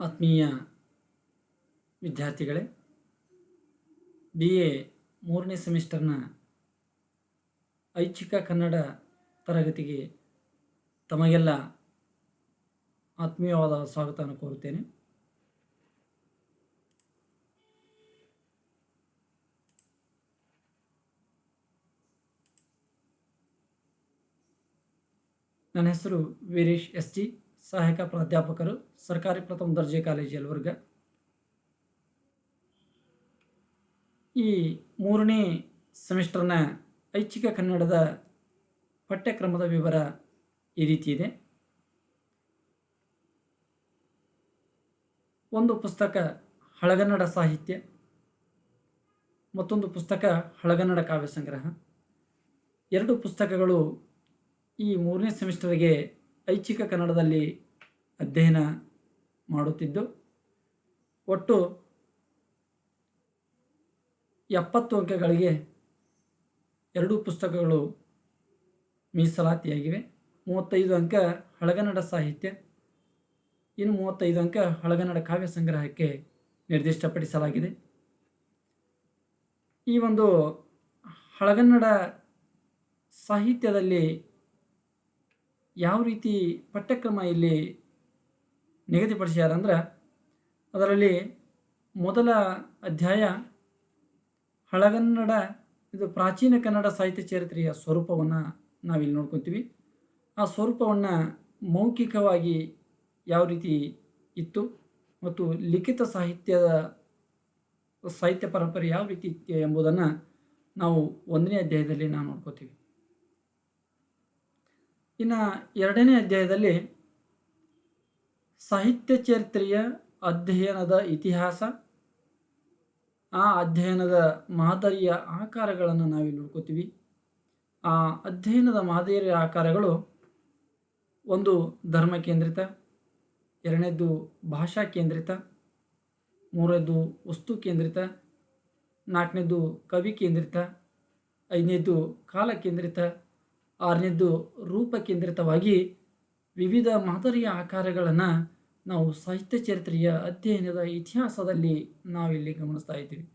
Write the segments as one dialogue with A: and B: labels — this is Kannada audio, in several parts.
A: ಆತ್ಮೀಯ ವಿದ್ಯಾರ್ಥಿಗಳೇ ಬಿ ಎ ಮೂರನೇ ಸೆಮಿಸ್ಟರ್ನ ಐಚ್ಛಿಕ ಕನ್ನಡ ತರಗತಿಗೆ ತಮಗೆಲ್ಲ ಆತ್ಮೀಯವಾದ ಸ್ವಾಗತವನ್ನು ಕೋರುತ್ತೇನೆ. ನನ್ನ ಹೆಸರು ವೀರೇಶ್ ಎಸ್ ಜಿ. ಸಹಾಯಕ ಪ್ರಾಧ್ಯಾಪಕರು, ಸರ್ಕಾರಿ ಪ್ರಥಮ ದರ್ಜೆ ಕಾಲೇಜು ಯಲಬುರ್ಗ. ಈ ಮೂರನೇ ಸೆಮಿಸ್ಟರ್ನ ಐಚ್ಛಿಕ ಕನ್ನಡದ ಪಠ್ಯಕ್ರಮದ ವಿವರ ಈ ರೀತಿ ಇದೆ. ಒಂದು ಪುಸ್ತಕ ಹಳಗನ್ನಡ ಸಾಹಿತ್ಯ, ಮತ್ತೊಂದು ಪುಸ್ತಕ ಹಳಗನ್ನಡ ಕಾವ್ಯ ಸಂಗ್ರಹ. ಎರಡು ಪುಸ್ತಕಗಳು ಈ ಮೂರನೇ ಸೆಮಿಸ್ಟರ್ಗೆ ಐಚ್ಛಿಕ ಕನ್ನಡದಲ್ಲಿ ಅಧ್ಯಯನ ಮಾಡುತ್ತಿದ್ದು, ಒಟ್ಟು ಎಪ್ಪತ್ತು ಅಂಕಗಳಿಗೆ ಎರಡೂ ಪುಸ್ತಕಗಳು ಮೀಸಲಾತಿಯಾಗಿವೆ. ಮೂವತ್ತೈದು ಅಂಕ ಹಳಗನ್ನಡ ಸಾಹಿತ್ಯ, ಇನ್ನು ಮೂವತ್ತೈದು ಅಂಕ ಹಳಗನ್ನಡ ಕಾವ್ಯ ಸಂಗ್ರಹಕ್ಕೆ ನಿರ್ದಿಷ್ಟಪಡಿಸಲಾಗಿದೆ. ಈ ಒಂದು ಹಳಗನ್ನಡ ಸಾಹಿತ್ಯದಲ್ಲಿ ಯಾವ ರೀತಿ ಪಠ್ಯಕ್ರಮ ಇಲ್ಲಿ ನಿಗದಿಪಡಿಸ್ಯಾರ ಅಂದರೆ ಅದರಲ್ಲಿ ಮೊದಲ ಅಧ್ಯಾಯ ಹಳಗನ್ನಡ, ಇದು ಪ್ರಾಚೀನ ಕನ್ನಡ ಸಾಹಿತ್ಯ ಚರಿತ್ರೆಯ ಸ್ವರೂಪವನ್ನು ನಾವಿಲ್ಲಿ ನೋಡ್ಕೊತೀವಿ. ಆ ಸ್ವರೂಪವನ್ನು ಮೌಖಿಕವಾಗಿ ಯಾವ ರೀತಿ ಇತ್ತು ಮತ್ತು ಲಿಖಿತ ಸಾಹಿತ್ಯದ ಸಾಹಿತ್ಯ ಪರಂಪರೆ ಯಾವ ರೀತಿ ಇತ್ತು ಎಂಬುದನ್ನು ನಾವು ಒಂದನೇ ಅಧ್ಯಾಯದಲ್ಲಿ ನಾವು ನೋಡ್ಕೋತೀವಿ. ಇನ್ನು ಎರಡನೇ ಅಧ್ಯಾಯದಲ್ಲಿ ಸಾಹಿತ್ಯ ಚರಿತ್ರೆಯ ಅಧ್ಯಯನದ ಇತಿಹಾಸ, ಆ ಅಧ್ಯಯನದ ಮಾದರಿಯ ಆಕಾರಗಳನ್ನು ನಾವಿಲ್ಲಿ ನೋಡ್ಕೋತೀವಿ ಆ ಅಧ್ಯಯನದ ಮಾದರಿಯ ಆಕಾರಗಳು ಒಂದು ಧರ್ಮ ಕೇಂದ್ರಿತ, ಎರಡನೇದು ಭಾಷಾ ಕೇಂದ್ರಿತ, ಮೂರನೇದು ವಸ್ತು ಕೇಂದ್ರಿತ, ನಾಲ್ಕನೇದು ಕವಿ ಕೇಂದ್ರಿತ, ಐದನೇದು ಕಾಲ ಕೇಂದ್ರಿತ, ಆರನೇದು ರೂಪ ಕೇಂದ್ರಿತವಾಗಿ ವಿವಿಧ ಮಾದರಿಯ ಆಕಾರಗಳನ್ನು ನಾವು ಸಾಹಿತ್ಯ ಚರಿತ್ರೆಯ ಅಧ್ಯಯನದ ಇತಿಹಾಸದಲ್ಲಿ ನಾವಿಲ್ಲಿ ಗಮನಿಸ್ತಾ ಇದ್ದೀವಿ.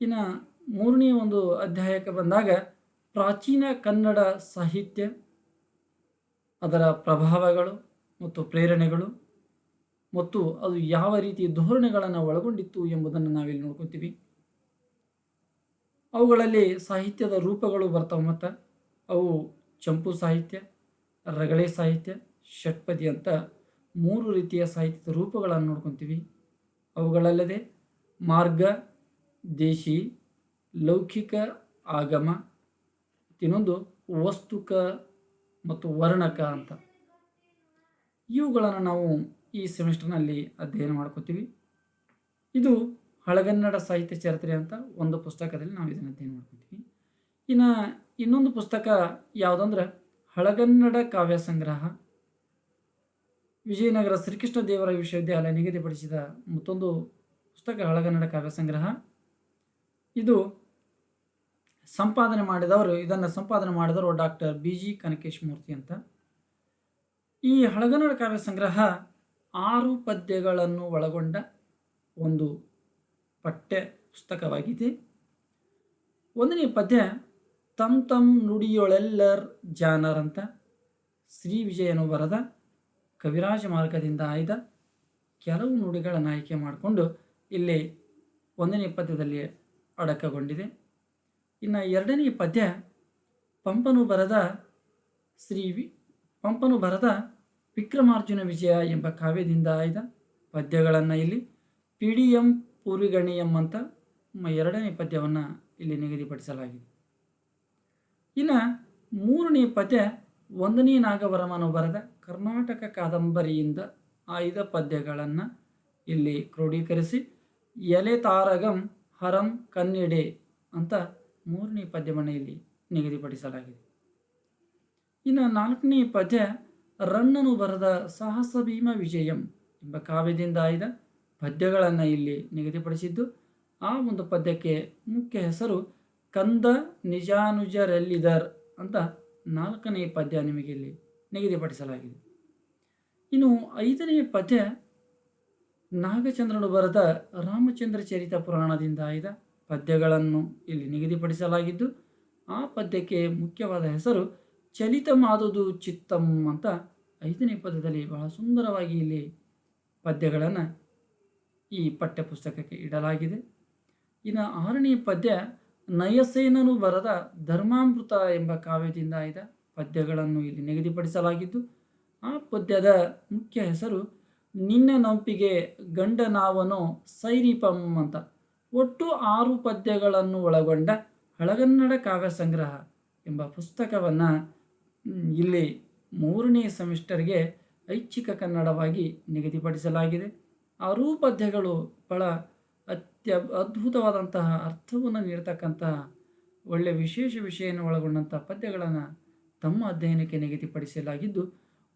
A: ಇನ್ನು ಮೂರನೇ ಒಂದು ಅಧ್ಯಾಯಕ್ಕೆ ಬಂದಾಗ ಪ್ರಾಚೀನ ಕನ್ನಡ ಸಾಹಿತ್ಯ, ಅದರ ಪ್ರಭಾವಗಳು ಮತ್ತು ಪ್ರೇರಣೆಗಳು ಮತ್ತು ಅದು ಯಾವ ರೀತಿ ಧೋರಣೆಗಳನ್ನು ಒಳಗೊಂಡಿತ್ತು ಎಂಬುದನ್ನು ನಾವಿಲ್ಲಿ ನೋಡ್ಕೊತೀವಿ. ಅವುಗಳಲ್ಲಿ ಸಾಹಿತ್ಯದ ರೂಪಗಳು ಬರ್ತಾವೆ ಮತ್ತು. ಅವು ಚಂಪು ಸಾಹಿತ್ಯ, ರಗಳೆ ಸಾಹಿತ್ಯ, ಷಟ್ಪದಿ ಅಂತ ಮೂರು ರೀತಿಯ ಸಾಹಿತ್ಯದ ರೂಪಗಳನ್ನು ನೋಡ್ಕೊತೀವಿ. ಅವುಗಳಲ್ಲದೆ ಮಾರ್ಗ, ದೇಶಿ, ಲೌಕಿಕ ಆಗಮ ಇನ್ನೊಂದು ವಸ್ತುಕ ಮತ್ತು ವರ್ಣಕ ಅಂತ. ಇವುಗಳನ್ನು ನಾವು ಈ ಸೆಮಿಸ್ಟರ್ನಲ್ಲಿ ಅಧ್ಯಯನ ಮಾಡ್ಕೋತೀವಿ. ಇದು ಹಳಗನ್ನಡ ಸಾಹಿತ್ಯ ಚರಿತ್ರೆ ಅಂತ ಒಂದು ಪುಸ್ತಕದಲ್ಲಿ ನಾವು ಇದನ್ನು ಅಧ್ಯಯನ ಮಾಡ್ಕೊತೀವಿ. ಇನ್ನು ಇನ್ನೊಂದು ಪುಸ್ತಕ ಯಾವುದಂದ್ರೆ ಹಳಗನ್ನಡ ಕಾವ್ಯ ಸಂಗ್ರಹ. ವಿಜಯನಗರ ಶ್ರೀಕೃಷ್ಣ ದೇವರ ವಿಶ್ವವಿದ್ಯಾಲಯ ನಿಗದಿಪಡಿಸಿದ ಮತ್ತೊಂದು ಪುಸ್ತಕ ಹಳಗನ್ನಡ ಕಾವ್ಯ ಸಂಗ್ರಹ ಇದು ಸಂಪಾದನೆ ಮಾಡಿದವರು, ಇದನ್ನು ಸಂಪಾದನೆ ಮಾಡಿದವರು doctor B G Kanakesh Murthy ಅಂತ. ಈ ಹಳಗನ್ನಡ ಕಾವ್ಯ ಸಂಗ್ರಹ ಆರು ಪದ್ಯಗಳನ್ನು ಒಳಗೊಂಡ ಒಂದು ಪಠ್ಯ ಪುಸ್ತಕವಾಗಿದೆ. ಒಂದನೇ ಪದ್ಯ, ತಮ್ ತಮ್ ನುಡಿಯೊಳೆಲ್ಲರ್ ಜಾನರ್ ಅಂತ. ಶ್ರೀ ವಿಜಯನು ಬರೆದ. ಕವಿರಾಜ ಮಾರ್ಗದಿಂದ ಆಯ್ದ ಕೆಲವು ನುಡಿಗಳನ್ನು ಆಯ್ಕೆ ಮಾಡಿಕೊಂಡು ಇಲ್ಲಿ ಒಂದನೇ ಪದ್ಯದಲ್ಲಿ ಅಡಕಗೊಂಡಿದೆ. ಇನ್ನು ಎರಡನೇ ಪದ್ಯ ಪಂಪನು ಬರೆದ ಶ್ರೀ ವಿ, ಪಂಪನು ಬರೆದ ವಿಕ್ರಮಾರ್ಜುನ ವಿಜಯ ಎಂಬ ಕಾವ್ಯದಿಂದ ಆಯ್ದ ಪದ್ಯಗಳನ್ನು ಇಲ್ಲಿ ಪಿ ಡಿ ಎಂ ಪೂರ್ವಿಗಣಿ ಅಂತ ಎರಡನೇ ಪದ್ಯವನ್ನು ಇಲ್ಲಿ ನಿಗದಿಪಡಿಸಲಾಗಿದೆ. ಇನ್ನು ಮೂರನೇ ಪದ್ಯ ಒಂದನೇ ಬರೆದ ಕರ್ನಾಟಕ ಕಾದಂಬರಿಯಿಂದ ಆಯ್ದ ಪದ್ಯಗಳನ್ನು ಇಲ್ಲಿ ಕ್ರೋಢೀಕರಿಸಿ ಎಲೆ ತಾರಗಂ ಹರಂ ಕನ್ನೆಡೆ ಅಂತ ಮೂರನೇ ಪದ್ಯವನ್ನು ನಿಗದಿಪಡಿಸಲಾಗಿದೆ. ಇನ್ನು ನಾಲ್ಕನೇ ಪದ್ಯ ರಣ್ಣನು ಬರೆದ ಸಾಹಸ ಭೀಮ ವಿಜಯಂ ಎಂಬ ಕಾವ್ಯದಿಂದ ಆಯ್ದ ಪದ್ಯಗಳನ್ನು ಇಲ್ಲಿ ನಿಗದಿಪಡಿಸಿದ್ದು, ಆ ಒಂದು ಪದ್ಯಕ್ಕೆ ಮುಖ್ಯ ಹೆಸರು ಕಂದ ನಿಜಾನುಜರೆಲ್ಲಿದರ್ ಅಂತ ನಾಲ್ಕನೇ ಪದ್ಯ ನಿಮಗೆ ಇಲ್ಲಿ ನಿಗದಿಪಡಿಸಲಾಗಿದೆ. ಇನ್ನು ಐದನೆಯ ಪದ್ಯ ನಾಗಚಂದ್ರನು ಬರೆದ ರಾಮಚಂದ್ರ ಚರಿತ ಪುರಾಣದಿಂದ ಆಯ್ದ ಪದ್ಯಗಳನ್ನು ಇಲ್ಲಿ ನಿಗದಿಪಡಿಸಲಾಗಿದ್ದು, ಆ ಪದ್ಯಕ್ಕೆ ಮುಖ್ಯವಾದ ಹೆಸರು ಚಲಿತ ಮಾದುದು ಚಿತ್ತಂ ಅಂತ ಐದನೇ ಪದ್ಯದಲ್ಲಿ ಬಹಳ ಸುಂದರವಾಗಿ ಇಲ್ಲಿ ಪದ್ಯಗಳನ್ನು ಈ ಪಠ್ಯಪುಸ್ತಕಕ್ಕೆ ಇಡಲಾಗಿದೆ. ಇನ್ನು ಆರನೇ ಪದ್ಯ ನಯಸೇನನು ಬರೆದ ಧರ್ಮಾಮೃತ ಎಂಬ ಕಾವ್ಯದಿಂದ ಆಯ್ದ ಪದ್ಯಗಳನ್ನು ಇಲ್ಲಿ ನಿಗದಿಪಡಿಸಲಾಗಿದ್ದು, ಆ ಪದ್ಯದ ಮುಖ್ಯ ಹೆಸರು ನಿನ್ನ ನಂಪಿಗೆ ಗಂಡನಾವನು ಸೈರಿಪಂ ಅಂತ. ಒಟ್ಟು ಆರು ಪದ್ಯಗಳನ್ನು ಒಳಗೊಂಡ ಹಳಗನ್ನಡ ಕಾವ್ಯ ಸಂಗ್ರಹ ಎಂಬ ಪುಸ್ತಕವನ್ನು ಇಲ್ಲಿ ಮೂರನೇ ಸೆಮಿಸ್ಟರ್ಗೆ ಐಚ್ಛಿಕ ಕನ್ನಡವಾಗಿ ನಿಗದಿಪಡಿಸಲಾಗಿದೆ. ಆರೂ ಪದ್ಯಗಳು ಬಹಳ ಅತ್ಯ ಅದ್ಭುತವಾದಂತಹ ಅರ್ಥವನ್ನು ನೀಡತಕ್ಕಂತಹ ಒಳ್ಳೆಯ ವಿಶೇಷ ವಿಷಯವನ್ನು ಒಳಗೊಂಡಂಥ ಪದ್ಯಗಳನ್ನು ತಮ್ಮ ಅಧ್ಯಯನಕ್ಕೆ ನಿಗದಿಪಡಿಸಲಾಗಿದ್ದು,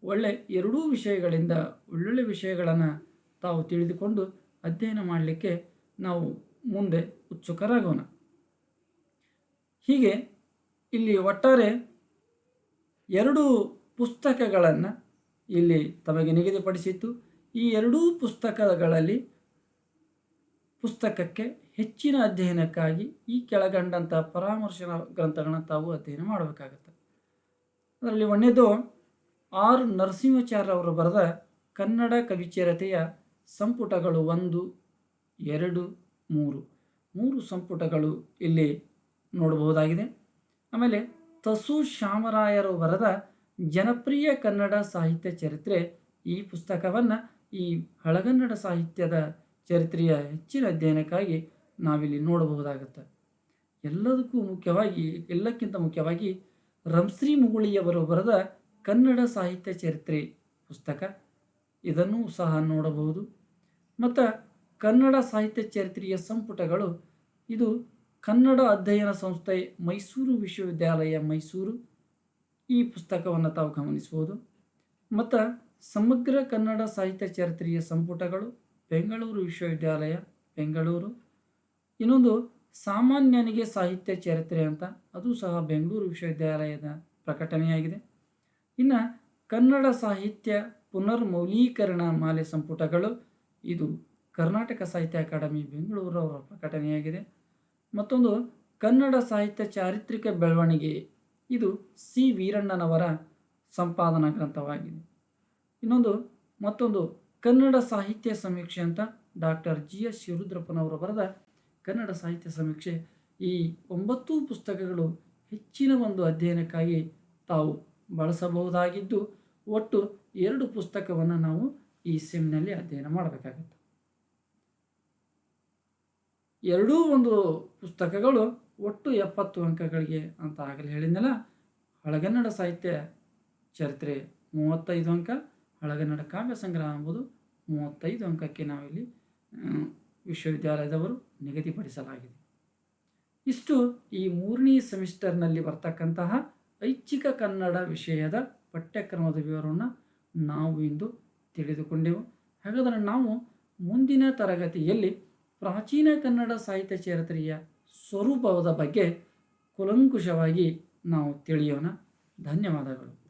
A: ಒಳ್ಳೆ ಎರಡೂ ವಿಷಯಗಳಿಂದ ಒಳ್ಳೊಳ್ಳೆ ವಿಷಯಗಳನ್ನು ತಾವು ತಿಳಿದುಕೊಂಡು ಅಧ್ಯಯನ ಮಾಡಲಿಕ್ಕೆ ನಾವು ಮುಂದೆ ಉತ್ಸುಕರಾಗೋಣ. ಹೀಗೆ ಇಲ್ಲಿ ಒಟ್ಟಾರೆ ಎರಡು ಪುಸ್ತಕಗಳನ್ನು ಇಲ್ಲಿ ತಮಗೆ ನಿಗದಿಪಡಿಸಿತ್ತು. ಈ ಎರಡೂ ಪುಸ್ತಕಗಳಲ್ಲಿ ಪುಸ್ತಕಕ್ಕೆ ಹೆಚ್ಚಿನ ಅಧ್ಯಯನಕ್ಕಾಗಿ ಈ ಕೆಳಗಂಡಂಥ ಪರಾಮರ್ಶನ ಗ್ರಂಥಗಳನ್ನು ತಾವು ಅಧ್ಯಯನ ಮಾಡಬೇಕಾಗತ್ತೆ. ಅದರಲ್ಲಿ ಒಂದೇದು ಆರ್ ನರಸಿಂಹಾಚಾರ್ಯ ಅವರು ಬರೆದ ಕನ್ನಡ ಕವಿಚರತೆಯ ಸಂಪುಟಗಳು ಒಂದು, ಎರಡು, ಮೂರು. ಮೂರು ಸಂಪುಟಗಳು ಇಲ್ಲಿ ನೋಡಬಹುದಾಗಿದೆ. ಆಮೇಲೆ ತಸು ಶ್ಯಾಮರಾಯರು ಬರೆದ ಜನಪ್ರಿಯ ಕನ್ನಡ ಸಾಹಿತ್ಯ ಚರಿತ್ರೆ ಈ ಪುಸ್ತಕವನ್ನು ಈ ಹಳಗನ್ನಡ ಸಾಹಿತ್ಯದ ಚರಿತ್ರೆಯ ಹೆಚ್ಚಿನ ಅಧ್ಯಯನಕ್ಕಾಗಿ ನಾವಿಲ್ಲಿ ನೋಡಬಹುದಾಗುತ್ತೆ. ಎಲ್ಲದಕ್ಕೂ ಮುಖ್ಯವಾಗಿ, ಎಲ್ಲಕ್ಕಿಂತ ಮುಖ್ಯವಾಗಿ ರಂಶ್ರೀ ಮುಗುಳಿಯವರು ಬರೆದ ಕನ್ನಡ ಸಾಹಿತ್ಯ ಚರಿತ್ರೆ ಪುಸ್ತಕ. ಇದನ್ನು ಸಹ ನೋಡಬಹುದು. ಮತ್ತು ಕನ್ನಡ ಸಾಹಿತ್ಯ ಚರಿತ್ರೆಯ ಸಂಪುಟಗಳು, ಇದು ಕನ್ನಡ ಅಧ್ಯಯನ ಸಂಸ್ಥೆ ಮೈಸೂರು ವಿಶ್ವವಿದ್ಯಾಲಯ ಮೈಸೂರು. ಈ ಪುಸ್ತಕವನ್ನು ತಾವು ಗಮನಿಸ್ಬೋದು ಮತ್ತು ಸಮಗ್ರ ಕನ್ನಡ ಸಾಹಿತ್ಯ ಚರಿತ್ರೆಯ ಸಂಪುಟಗಳು ಬೆಂಗಳೂರು ವಿಶ್ವವಿದ್ಯಾಲಯ, ಬೆಂಗಳೂರು. ಇನ್ನೊಂದು ಸಾಮಾನ್ಯನಿಗೆ ಸಾಹಿತ್ಯ ಚರಿತ್ರೆ ಅಂತ, ಅದು ಸಹ ಬೆಂಗಳೂರು ವಿಶ್ವವಿದ್ಯಾಲಯದ ಪ್ರಕಟಣೆಯಾಗಿದೆ. ಇನ್ನು ಕನ್ನಡ ಸಾಹಿತ್ಯ ಪುನರ್ಮೌಲೀಕರಣ ಮಾಲೆ ಸಂಪುಟಗಳು, ಇದು ಕರ್ನಾಟಕ ಸಾಹಿತ್ಯ ಅಕಾಡೆಮಿ ಬೆಂಗಳೂರು ಅವರ ಪ್ರಕಟಣೆಯಾಗಿದೆ. ಮತ್ತೊಂದು ಕನ್ನಡ ಸಾಹಿತ್ಯ ಚಾರಿತ್ರಿಕ ಬೆಳವಣಿಗೆ, ಇದು ಸಿ. ವೀರಣ್ಣನವರ ಸಂಪಾದನಾ ಗ್ರಂಥವಾಗಿದೆ. ಇನ್ನೊಂದು ಮತ್ತೊಂದು ಕನ್ನಡ ಸಾಹಿತ್ಯ ಸಮೀಕ್ಷೆ ಅಂತ ಡಾಕ್ಟರ್ ಜಿ ಎಸ್ ಶಿವರುದ್ರಪ್ಪನವರು ಬರೆದ ಕನ್ನಡ ಸಾಹಿತ್ಯ ಸಮೀಕ್ಷೆ ಈ ಒಂಬತ್ತು ಪುಸ್ತಕಗಳು ಹೆಚ್ಚಿನ ಒಂದು ಅಧ್ಯಯನಕ್ಕಾಗಿ ತಾವು ಬಳಸಬಹುದಾಗಿದ್ದು, ಒಟ್ಟು ಎರಡು ಪುಸ್ತಕವನ್ನು ನಾವು ಈ ಸೆಮ್ನಲ್ಲಿ ಅಧ್ಯಯನ ಮಾಡಬೇಕಾಗುತ್ತೆ. ಎರಡೂ ಒಂದು ಪುಸ್ತಕಗಳು ಒಟ್ಟು ಎಪ್ಪತ್ತು ಅಂಕಗಳಿಗೆ ಅಂತ ಆಗಲೇ ಹೇಳಿದ್ನಲ್ಲ, ಹಳಗನ್ನಡ ಸಾಹಿತ್ಯ ಚರಿತ್ರೆ ಮೂವತ್ತೈದು ಅಂಕ ಹಳಗನ್ನಡ ಕಾವ್ಯ ಸಂಗ್ರಹ ಎಂಬುದು ಮೂವತ್ತೈದು ಅಂಕಕ್ಕೆ ನಾವಿಲ್ಲಿ ವಿಶ್ವವಿದ್ಯಾಲಯದವರು ನಿಗದಿಪಡಿಸಲಾಗಿದೆ. ಇಷ್ಟು ಈ ಮೂರನೇ ಸೆಮಿಸ್ಟರ್ನಲ್ಲಿ ಬರ್ತಕ್ಕಂತಹ ಐಚ್ಛಿಕ ಕನ್ನಡ ವಿಷಯದ ಪಠ್ಯಕ್ರಮದ ವಿವರವನ್ನು ನಾವು ಇಂದು ತಿಳಿದುಕೊಂಡೆವು. ಹಾಗಾದರೆ ನಾವು ಮುಂದಿನ ತರಗತಿಯಲ್ಲಿ ಪ್ರಾಚೀನ ಕನ್ನಡ ಸಾಹಿತ್ಯ ಚರಿತ್ರೆಯ ಸ್ವರೂಪದ ಬಗ್ಗೆ ಕುಲಂಕುಷವಾಗಿ ನಾವು ತಿಳಿಯೋಣ. ಧನ್ಯವಾದಗಳು.